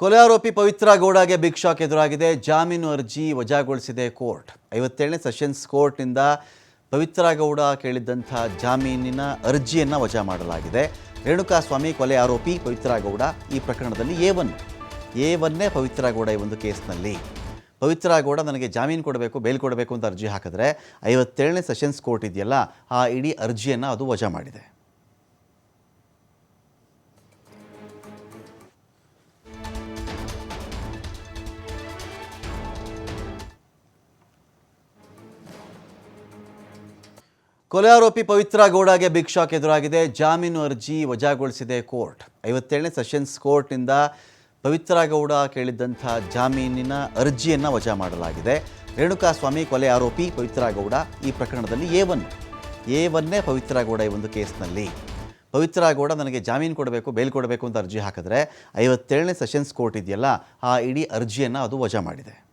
ಕೊಲೆ ಆರೋಪಿ ಪವಿತ್ರ ಗೌಡಗೆ big shock ಎದುರಾಗಿದೆ, ಜಾಮೀನು ಅರ್ಜಿ ವಜಾಗೊಳಿಸಿದೆ ಕೋರ್ಟ್. ಐವತ್ತೇಳನೇ ಸೆಷನ್ಸ್ ಕೋರ್ಟ್ನಿಂದ ಪವಿತ್ರ ಗೌಡ ಕೇಳಿದ್ದಂಥ ಜಾಮೀನಿನ ಅರ್ಜಿಯನ್ನು ವಜಾ ಮಾಡಲಾಗಿದೆ. ರೇಣುಕಾಸ್ವಾಮಿ ಕೊಲೆ ಆರೋಪಿ ಪವಿತ್ರ ಗೌಡ ಈ ಪ್ರಕರಣದಲ್ಲಿ ಎ ಒನ್, ಎ ಒನ್ನೇ ಪವಿತ್ರ ಗೌಡ ಈ ಒಂದು ಕೇಸ್ನಲ್ಲಿ. ಪವಿತ್ರ ಗೌಡ ನನಗೆ ಜಾಮೀನು ಕೊಡಬೇಕು, ಬೇಲ್ ಕೊಡಬೇಕು ಅಂತ ಅರ್ಜಿ ಹಾಕಿದ್ರೆ ಐವತ್ತೇಳನೇ ಸೆಷನ್ಸ್ ಕೋರ್ಟ್ ಇದೆಯಲ್ಲ, ಆ ಇಡೀ ಅರ್ಜಿಯನ್ನು ಅದು ವಜಾ ಮಾಡಿದೆ. ಕೊಲೆ ಆರೋಪಿ ಪವಿತ್ರ ಗೌಡಗೆ ಬಿಗ್ ಶಾಕ್ ಎದುರಾಗಿದೆ. ಜಾಮೀನು ಅರ್ಜಿ ವಜಾಗೊಳಿಸಿದೆ ಕೋರ್ಟ್. ಐವತ್ತೇಳನೇ ಸೆಷನ್ಸ್ ಕೋರ್ಟ್ನಿಂದ ಪವಿತ್ರ ಗೌಡ ಕೇಳಿದ್ದಂಥ ಜಾಮೀನಿನ ಅರ್ಜಿಯನ್ನು ವಜಾ ಮಾಡಲಾಗಿದೆ. ರೇಣುಕಾಸ್ವಾಮಿ ಕೊಲೆ ಆರೋಪಿ ಪವಿತ್ರ ಗೌಡ ಈ ಪ್ರಕರಣದಲ್ಲಿ ಎ ಒನ್, ಎ ಒನ್ನೇ ಪವಿತ್ರ ಗೌಡ ಈ ಒಂದು ಕೇಸ್ನಲ್ಲಿ. ಪವಿತ್ರ ಗೌಡ ನನಗೆ ಜಾಮೀನು ಕೊಡಬೇಕು, ಬೇಲ್ ಕೊಡಬೇಕು ಅಂತ ಅರ್ಜಿ ಹಾಕಿದ್ರೆ ಐವತ್ತೇಳನೇ ಸೆಷನ್ಸ್ ಕೋರ್ಟ್ ಇದೆಯಲ್ಲ, ಆ ಇಡೀ ಅರ್ಜಿಯನ್ನು ಅದು ವಜಾ ಮಾಡಿದೆ.